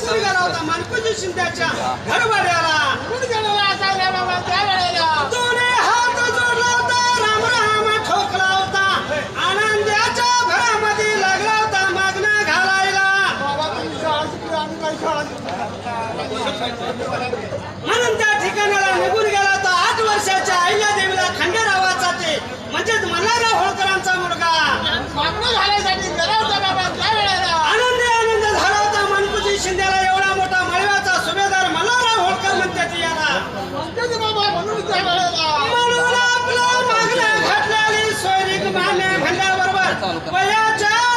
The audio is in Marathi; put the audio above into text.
होळकराला गेला होता मानकुजी शिंद्याच्या घरवाड्याला दोन्ही हात जोडला होता राम राम ठोकला होता. आनंदाच्या भरामध्ये लागला होता मागणं घालायला. म्हणून मागणं